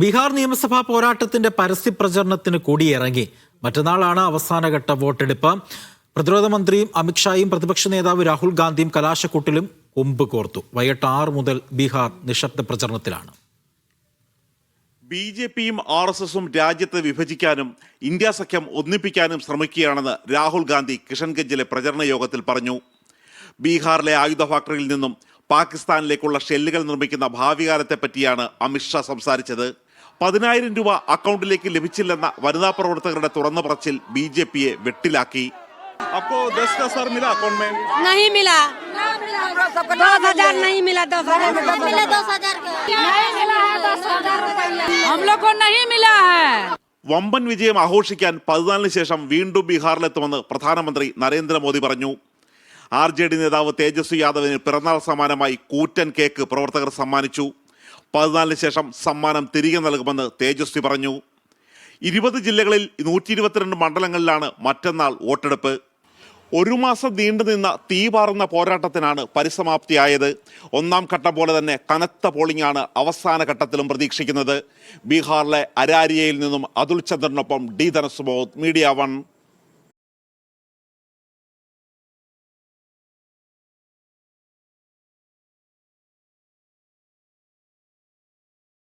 ബീഹാർ നിയമസഭാ പോരാട്ടത്തിന്റെ പരസ്യ പ്രചരണത്തിന് കൂടിയിറങ്ങി. മറ്റന്നാളാണ് അവസാനഘട്ട വോട്ടെടുപ്പ്. പ്രതിരോധ മന്ത്രിയും അമിത്ഷായും പ്രതിപക്ഷ നേതാവ് രാഹുൽ ഗാന്ധിയും കലാശക്കൂട്ടിലും കൊമ്പ് കോർത്തു. വൈകിട്ട് ആറ് മുതൽ ബീഹാർ നിശബ്ദ പ്രചരണത്തിലാണ്. ബി ജെ പിയും ആർ എസ് എസും രാജ്യത്തെ വിഭജിക്കാനും ഇന്ത്യ സഖ്യം ഒന്നിപ്പിക്കാനും ശ്രമിക്കുകയാണെന്ന് രാഹുൽ ഗാന്ധി കിഷൻഗഞ്ചിലെ പ്രചരണ യോഗത്തിൽ പറഞ്ഞു. ബീഹാറിലെ ആയുധ ഫാക്ടറിയിൽ നിന്നും പാകിസ്ഥാനിലേക്കുള്ള ഷെല്ലുകൾ നിർമ്മിക്കുന്ന ഭാവികാലത്തെ പറ്റിയാണ് അമിത്ഷാ സംസാരിച്ചത്. പതിനായിരം രൂപ അക്കൗണ്ടിലേക്ക് ലഭിച്ചില്ലെന്ന വനിതാ പ്രവർത്തകരുടെ തുറന്ന പറച്ചിൽ ബി ജെ പിയെ വെട്ടിലാക്കി आपको दस का सर मिला अकाउंट में नहीं मिला दस हजार नहीं मिला दस हजार मिला दस हजार हम लोग को नहीं मिला है വമ്പൻ വിജയം ആഘോഷിക്കാൻ പതിനാലിന് ശേഷം വീണ്ടും ബീഹാറിലെത്തുമെന്ന് പ്രധാനമന്ത്രി നരേന്ദ്രമോദി പറഞ്ഞു ആർ ജെ ഡി നേതാവ് തേജസ്വി യാദവിന് പിറന്നാൾ സമ്മാനമായി കൂറ്റൻ കേക്ക് പ്രവർത്തകർ സമ്മാനിച്ചു പതിനാലിന് ശേഷം സമ്മാനം തിരികെ നൽകുമെന്ന് തേജസ്വി പറഞ്ഞു. ഇരുപത് ജില്ലകളിൽ നൂറ്റി ഇരുപത്തിരണ്ട് മണ്ഡലങ്ങളിലാണ് മറ്റന്നാൾ വോട്ടെടുപ്പ്. ഒരു മാസം നീണ്ടുനിന്ന തീപാറുന്ന പോരാട്ടത്തിനാണ് പരിസമാപ്തിയായത്. ഒന്നാം ഘട്ടം പോലെ തന്നെ കനത്ത പോളിംഗാണ് അവസാന ഘട്ടത്തിലും പ്രതീക്ഷിക്കുന്നത്. ബീഹാറിലെ അരാരിയയിൽ നിന്നും അതുൽ ചന്ദ്രനൊപ്പം ഡി ധനസുബോധ് മീഡിയ വൺ.